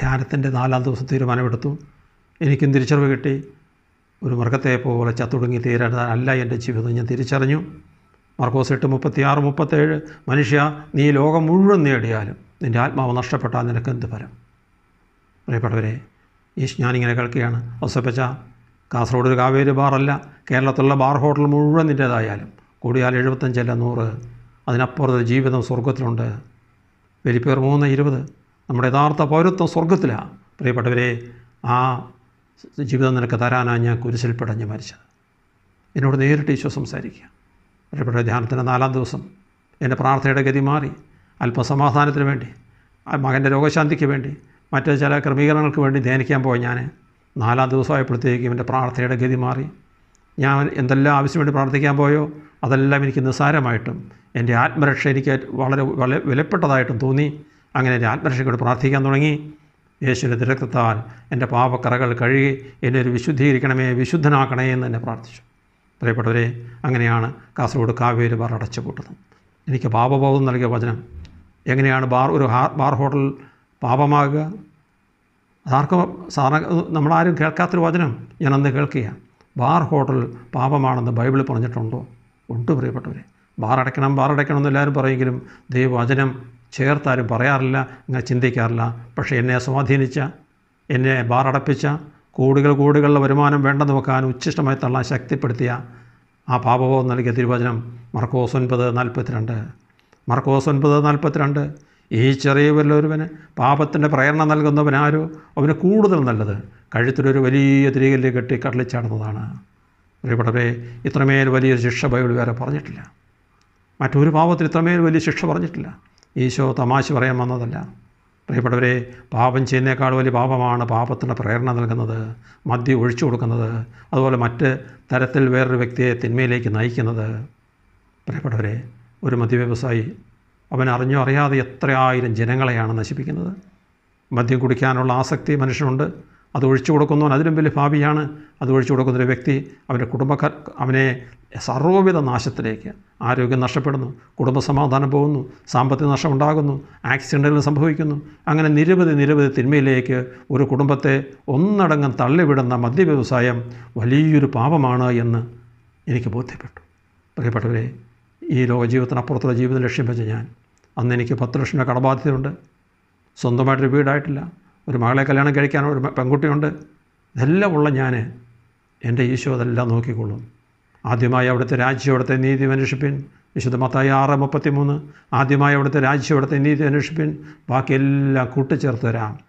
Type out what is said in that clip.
ധ്യാനത്തിന്റെ നാലാം ദിവസം തീരുമാനമെടുത്തു. എനിക്കും തിരിച്ചറിവ് കിട്ടി. ഒരു മൃഗത്തെ പോലെ ചത്തുടുങ്ങി അല്ല എന്റെ ജീവിതം. ഞാൻ തിരിച്ചറിഞ്ഞു. മർക്കോസ് എട്ട് മുപ്പത്തി ആറ് മുപ്പത്തേഴ് മനുഷ്യ നീ ലോകം മുഴുവൻ നേടിയാലും നിന്റെ ആത്മാവ് നഷ്ടപ്പെട്ടാൽ നിനക്ക് എന്ത് ഫലം? പ്രിയപ്പെട്ടവരെ ഈ ഞാനിങ്ങനെ കേൾക്കുകയാണ്. ഒസപ്പച്ച കാസർഗോഡ് ഒരു കാവേരി ബാറല്ല. കേരളത്തിലുള്ള ബാർ ഹോട്ടൽ മുഴുവൻ നിന്റേതായാലും കൂടിയാൽ എഴുപത്തഞ്ചല്ല നൂറ്. അതിനപ്പുറത്ത് ജീവിതം സ്വർഗത്തിലുണ്ട് വലിപ്പേർ മൂന്ന് ഇരുപത്. നമ്മുടെ യഥാർത്ഥ പൗരത്വം സ്വർഗത്തിലാണ് പ്രിയപ്പെട്ടവരെ ആ ജീവിതം നിനക്ക് തരാനാണ് ഞാൻ കുരിശിൽ പിടഞ്ഞ് മരിച്ചത്. എന്നോട് നേരിട്ട് ഈശോ സംസാരിക്കുക. പ്രിയപ്പെട്ട ധ്യാനത്തിന്റെ നാലാം ദിവസം എന്റെ പ്രാർത്ഥനയുടെ ഗതി മാറി. അല്പസമാധാനത്തിന് വേണ്ടി മകന്റെ രോഗശാന്തിക്ക് വേണ്ടി മറ്റ് ചില ക്രമീകരണങ്ങൾക്ക് വേണ്ടി ധ്യാനിക്കാൻ പോയി ഞാൻ. നാലാം ദിവസമായപ്പോഴത്തേക്കും എന്റെ പ്രാർത്ഥനയുടെ ഗതി മാറി. ഞാൻ എന്തെല്ലാം ആവശ്യം വേണ്ടി പ്രാർത്ഥിക്കാൻ പോയോ അതെല്ലാം എനിക്ക് നിസ്സാരമായിട്ടും എന്റെ ആത്മരക്ഷ എനിക്ക് വളരെ വളരെ വിലപ്പെട്ടതായിട്ടും തോന്നി. അങ്ങനെ എന്റെ ആത്മരക്ഷയോട് പ്രാർത്ഥിക്കാൻ തുടങ്ങി. യേശുവിന്റെ തിരക്കത്താൽ എന്റെ പാപക്കറകൾ കഴുകി എന്നെ ഒരു വിശുദ്ധീകരിക്കണമേ വിശുദ്ധനാക്കണേ എന്ന് എന്നെ പ്രാർത്ഥിച്ചു. പ്രിയപ്പെട്ടവരെ അങ്ങനെയാണ് കാസർഗോഡ് കാവേരി ബാർ അടച്ചു പൂട്ടുന്നത് എനിക്ക് പാപബോധം നൽകിയ വചനം. എങ്ങനെയാണ് ബാർ ഒരു ബാർ ഹോട്ടൽ പാപമാകുക? അതാർക്കും സാധാരണ നമ്മളാരും കേൾക്കാത്തൊരു വചനം ഞാൻ അന്ന് കേൾക്കുക ബാർ ഹോട്ടൽ പാപമാണെന്ന് ബൈബിളിൽ പറഞ്ഞിട്ടുണ്ടോ? ഉണ്ട് പ്രിയപ്പെട്ടവരെ. ബാർ അടയ്ക്കണം ബാർ അടയ്ക്കണം എന്ന് എല്ലാവരും പറയുമെങ്കിലും ദൈവവചനം ചേർത്താരും പറയാറില്ല ഇങ്ങനെ ചിന്തിക്കാറില്ല. പക്ഷേ എന്നെ സ്വാധീനിച്ച എന്നെ ബാറടപ്പിച്ച കൂടുതൽ കൂടുകളുടെ വരുമാനം വേണ്ടെന്ന് വെക്കാൻ ഉച്ഛിഷ്ടമായി തള്ളാൻ ശക്തിപ്പെടുത്തിയ ആ പാപബോധം നൽകിയ തിരുവചനം മർക്കോസ് ഒൻപത് നാൽപ്പത്തിരണ്ട്. മർക്കോസ് ഒൻപത് നാൽപ്പത്തിരണ്ട് ഈ ചെറിയ വല്ലൊരുവന് പാപത്തിന്റെ പ്രേരണ നൽകുന്നവനാരോ അവന് കൂടുതൽ നല്ലത്. കഴുത്തിലൊരു വലിയ തിരികല്ല് കെട്ടി കടലിച്ചാടുന്നതാണ് പ്രിയപ്പെട്ടവരെ ഇത്രമേൽ വലിയൊരു ശിക്ഷ ബൈബിൾ വേറെ പറഞ്ഞിട്ടില്ല. മറ്റൊരു പാപത്തിന് ഇത്രമേൽ വലിയ ശിക്ഷ പറഞ്ഞിട്ടില്ല. ഈശോ തമാശ പറയാൻ വന്നതല്ല. പ്രിയപ്പെട്ടവരെ പാപം ചെയ്യുന്നേക്കാൾ വലിയ പാപമാണ് പാപത്തിന് പ്രേരണ നൽകുന്നത് മദ്യം ഒഴിച്ചു കൊടുക്കുന്നത് അതുപോലെ മറ്റ് തരത്തിൽ വേറൊരു വ്യക്തിയെ തിന്മയിലേക്ക് നയിക്കുന്നത്. പ്രിയപ്പെട്ടവരെ ഒരു മദ്യവ്യവസായി അവൻ അറിഞ്ഞോ അറിയാതെ എത്ര ആയിരം ജനങ്ങളെയാണ് നശിപ്പിക്കുന്നത്. മദ്യം കുടിക്കാനുള്ള ആസക്തി മനുഷ്യനുണ്ട് അത് ഒഴിച്ചു കൊടുക്കുന്നവൻ അതിലും വലിയ ഭാവിയാണ് അത് ഒഴിച്ചു കൊടുക്കുന്നൊരു വ്യക്തി അവന്റെ കുടുംബക്കാർ അവനെ സർവവിധ നാശത്തിലേക്ക് ആരോഗ്യം നഷ്ടപ്പെടുന്നു കുടുംബസമാധാനം പോകുന്നു സാമ്പത്തിക നഷ്ടം ഉണ്ടാകുന്നു ആക്സിഡന്റുകൾ സംഭവിക്കുന്നു. അങ്ങനെ നിരവധി നിരവധി തിന്മയിലേക്ക് ഒരു കുടുംബത്തെ ഒന്നടങ്കം തള്ളിവിടുന്ന മദ്യവ്യവസായം വലിയൊരു പാപമാണ് എന്ന് എനിക്ക് ബോധ്യപ്പെട്ടു. പ്രിയപ്പെട്ടവരെ ഈ ലോക ജീവിതത്തിനപ്പുറത്തുള്ള ജീവിതം ലക്ഷ്യം വെച്ച് ഞാൻ അന്ന് എനിക്ക് പത്ത് ലക്ഷം രൂപ കടബാധ്യതയുണ്ട്. സ്വന്തമായിട്ടൊരു വീടായിട്ടില്ല. ഒരു മകളെ കല്യാണം കഴിക്കാൻ ഒരു പെൺകുട്ടിയുണ്ട്. ഇതെല്ലാം ഉള്ള ഞാൻ എന്റെ ഈശോ അതെല്ലാം നോക്കിക്കൊള്ളും. ആദ്യമായി അവിടുത്തെ രാജ്യം അവിടുത്തെ നീതി അന്വേഷിപ്പിൻ വിശുദ്ധ മത്തായി ആറ് മുപ്പത്തി മൂന്ന് ആദ്യമായി അവിടുത്തെ രാജ്യം അവിടുത്തെ നീതി അന്വേഷിപ്പിൻ ബാക്കിയെല്ലാം കൂട്ടിച്ചേർത്ത് തരാം